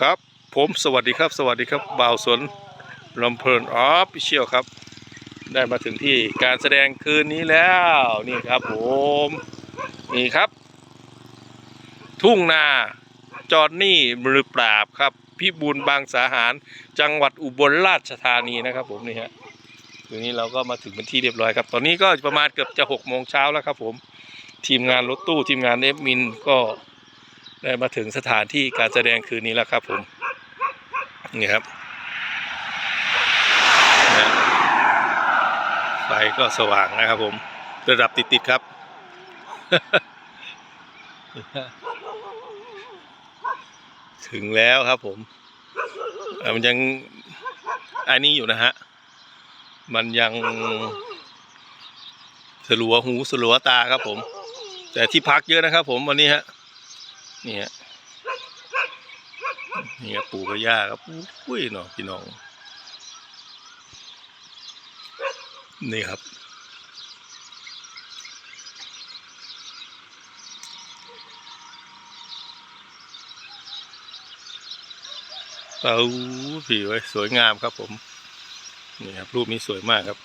ครับ ผมสวัสดีครับ สวัสดีครับบ่าวสนลำเพลินออฟฟิเชียลครับ ได้มาถึงที่การแสดงคืนนี้แล้วนี่ครับผมนี่ครับ ทุ่งนาจอดนี่มือปราบครับพี่บุญบางสาหารจังหวัดอุบลราชธานีนะครับ ผมนี่ฮะทีนี้เราก็มาถึงเป็นที่เรียบร้อยครับ ตอนนี้ก็ประมาณเกือบจะหกโมงเช้าแล้วครับ ผมทีมงานรถตู้ทีมงานเอฟมินก็ ได้มาถึงสถานที่การแสดงคืนนี้แล้วครับผมนี่ครับไฟก็สว่างนะครับผมระดับติดๆครับ ถึงแล้วครับผมมันยังอันนี้อยู่นะฮะ มันยังสลัวหูสลัวตาครับผม แต่ที่พักเยอะนะครับผมวันนี้ฮะ นี่ฮะนี่ครับปู่กับย่าครับอุ้ยเนาะพี่น้อง นี่ครับ เอาผีไว้สวยงามครับผม นี่ครับ รูปนี้สวยมากครับ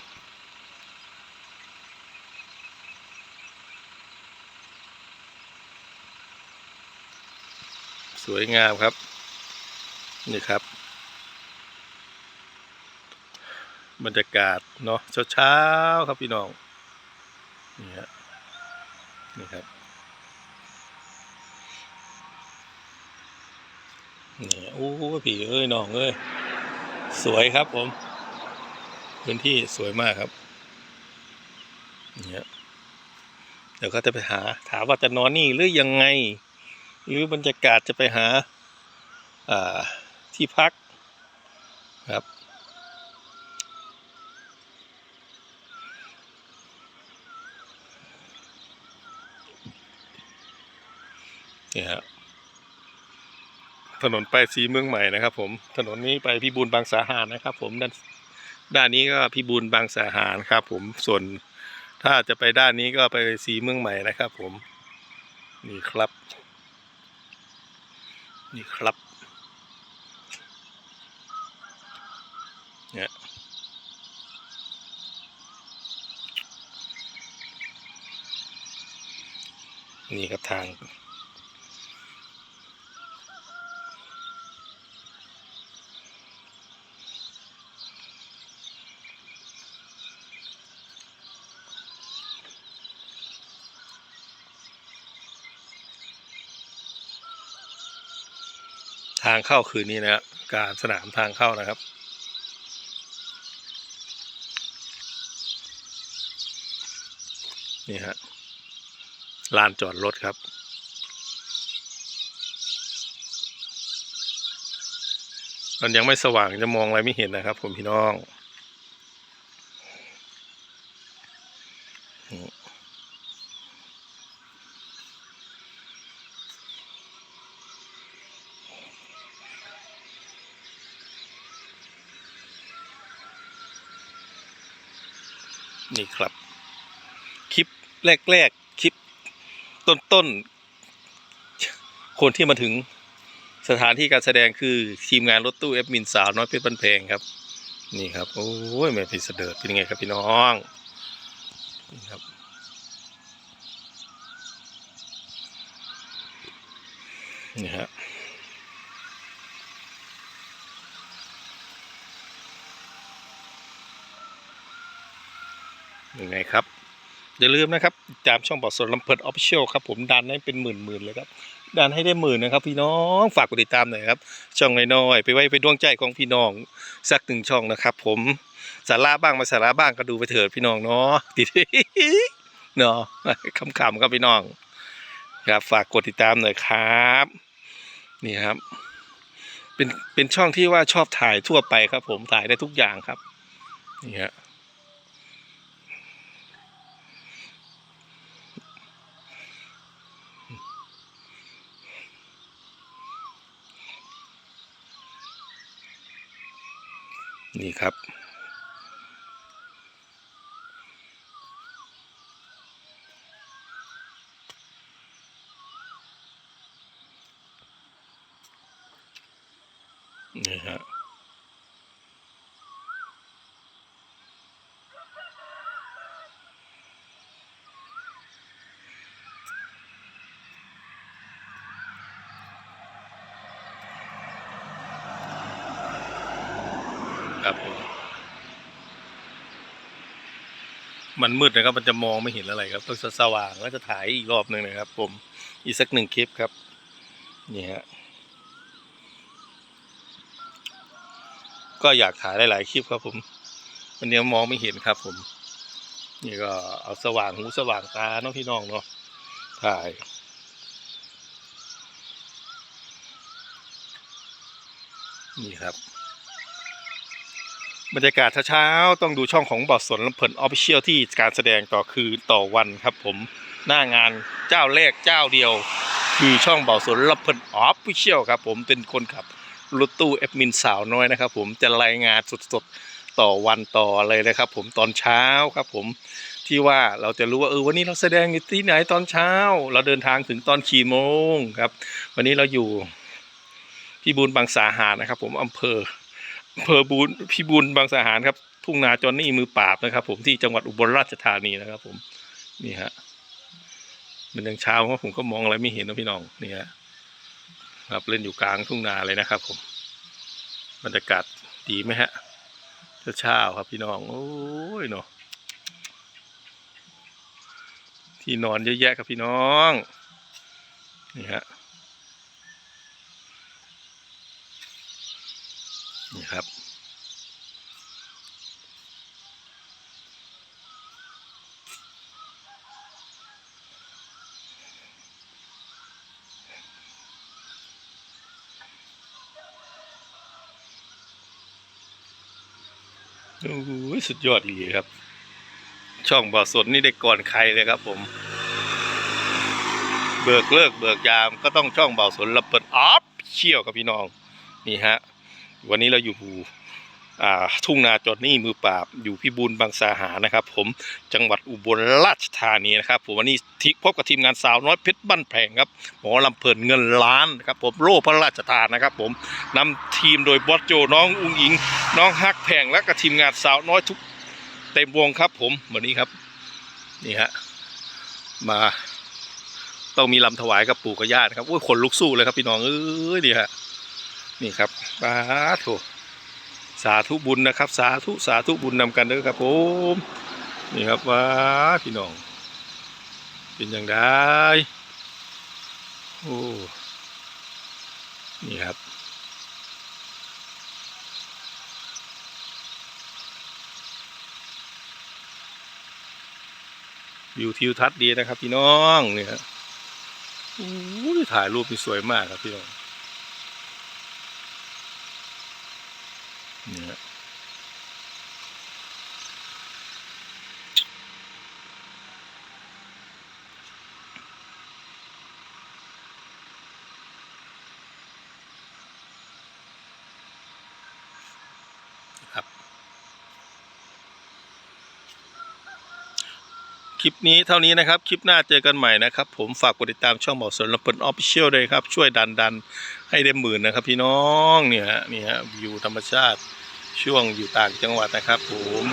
สวยงามครับ นี่ครับ บรรยากาศเนาะเช้าๆครับพี่น้อง นี่ฮะนี่ครับนี่โอ้พี่เอ้ยน้องเอ้ยสวยครับผม พื้นที่สวยมากครับนี่ฮะเดี๋ยวก็จะไปหา ถามว่าจะนอนนี่หรือยังไง หรือบรรยากาศจะไปหาาที่พักครับนี่ฮะถนนไปสีเมืองใหม่นะครับผมถนนนี้ไปพิบูลบางสาหารนะครับ ผมด้านด้านนี้ก็พิบูลบางสาหารครับผมส่วนถ้าจะไปด้านนี้ก็ไปสีเมืองใหม่นะครับผมนี่ครับ นี่ครับเนี่ยนี่ครับทาง ทางเข้าคืนนี้นะครับการสนามทางเข้านะครับ นี่ฮะลานจอดรถครับ มันยังไม่สว่างจะมองอะไรไม่เห็นนะครับผมพี่น้อง นี่ครับ คลิปแรกๆคลิปต้นๆคนที่มาถึงสถานที่การแสดงคือทีมงานรถตู้เอฟมินสาวน้อยเพชรบันเพงครับ นี่ครับ โอ้ยแม่พี่เสดิร์ดเป็นยังไงครับพี่น้องนี่ครับนี่ฮะ ยังไงครับ อย่าลืมนะครับตามช่องบอกสดลำเพิดออฟฟิเชียลครับผมดันให้เป็นหมื่นๆเลยครับดันให้ได้หมื่นนะครับ พี่น้องฝากกดติดตามหน่อยครับ ช่องน้อยๆไปไว้เป็นดวงใจของพี่น้องสักหนึ่งช่องนะครับ ผมสาระบ้างมาสาระบ้างก็ดูไปเถิดพี่น้องเนาะติดเนาะขำๆครับพี่น้องครับฝากกดติดตามหน่อยครับ นี่ครับ เป็นเป็นช่องที่ว่าชอบถ่ายทั่วไปครับ ผมถ่ายได้ทุกอย่างครับนี่ฮะ นี่ครับ มันมืดนะครับ มันจะมองไม่เห็นอะไรครับต้องสว่างแล้วจะถ่ายอีกรอบหนึ่งนะครับ ผมอีกสักหนึ่งคลิปครับ นี่ฮะก็อยากถ่ายหลาย ๆ คลิปครับ ผมวันนี้มองไม่เห็นครับ ผม นี่ก็เอาสว่างหูสว่างตาเนาะพี่น้องเนาะถ่ายนี่ครับ บรรยากาศเช้าๆต้องดูช่องของบอสสนลำเพลินออฟฟิเชียลที่การแสดงต่อคืนต่อวันครับผมหน้างานเจ้าแรกเจ้าเดียว คือช่องบาสนลำเพลินออฟฟิเชียลครับผมเป็นคนขับรถตู้แอดมินสาวน้อยนะครับผมจะรายงานสดๆต่อวันต่ออะไรนะครับผมตอนเช้าครับผมที่ว่าเราจะรู้ว่าเออวันนี้เราแสดงอยู่ที่ไหนตอนเช้า เราเดินทางถึงตอนกี่โมงครับ วันนี้เราอยู่ที่บูนบางสาหานะครับ ผมอำเภอ เภอบูนพี่บูนบางสาหารครับ ทุ่งนาจอนนี่มือปราบนะครับ ผมที่จังหวัดอุบลราชธานีนะครับ ผมนี่ฮะมันยังเช้าเพราะผมก็มองอะไรไม่เห็นนะพี่น้องนี่ฮะครับเล่นอยู่กลางทุ่งนาเลยนะครับ ผมบรรยากาศดีไหมฮะเช้าครับพี่น้อง โอ้ยเนาะที่นอนเยอะแยะครับพี่น้อง นี่ฮะ นี่ครับ โอ้ยสุดยอดอีครับ ช่องบ่อสนนี่ได้ก่อนใครเลยครับผมเบิกเลิกเบิกยามก็ต้องช่องเบาสนระเบิดออฟเชี่ยวกับพี่น้อง นี่ฮะ วันนี้เราอยู่ทุ่งนาจอดนี่มือปราบอยู่พิบูลบางสาหานะครับ ผมจังหวัดอุบลราชธานีนะครับ ผมวันนี้ทิพบกับทีมงานสาวน้อยเพชรบ้านแพงครับหมอลำเพลินเงินล้านนะครับ ผมโล่พระราชทานนะครับ ผมนำทีมโดยบอสโจน้องอุ้งอิง น้องฮักแพงและก็ทีมงานสาวน้อยทุกเต็มวงครับ ผมวันนี้ครับนี่ฮะมาต้องมีลำถวายกับปู่กับย่านะครับโอ้ยขนลุกสู้เลยครับพี่น้องเอ้ยนี่ฮะ นี่ครับสาธุสาธุบุญนะครับ สาธุสาธุบุญนำกันเด้อครับผมนี่ครับว้าพี่น้อง เป็นอย่างไดโอ้นี่ครับวิวทิวทัศน์ดีนะครับพี่น้องเนี่ยฮะโอ้ยถ่ายรูปนี่สวยมากครับพี่น้อง นี่ยฮะครับ คลิปนี้เท่านี้นะครับ คลิปหน้าเจอกันใหม่นะครับ ผมฝากกดติดตามช่องหมอสนลำเพินออฟฟิเชียลด้วยครับ ช่วยดันดันให้ได้หมื่นนะครับพี่น้องเนี่ยฮะนี่ฮะวิวธรรมชาติ ช่วงอยู่ต่างจังหวัดนะครับผม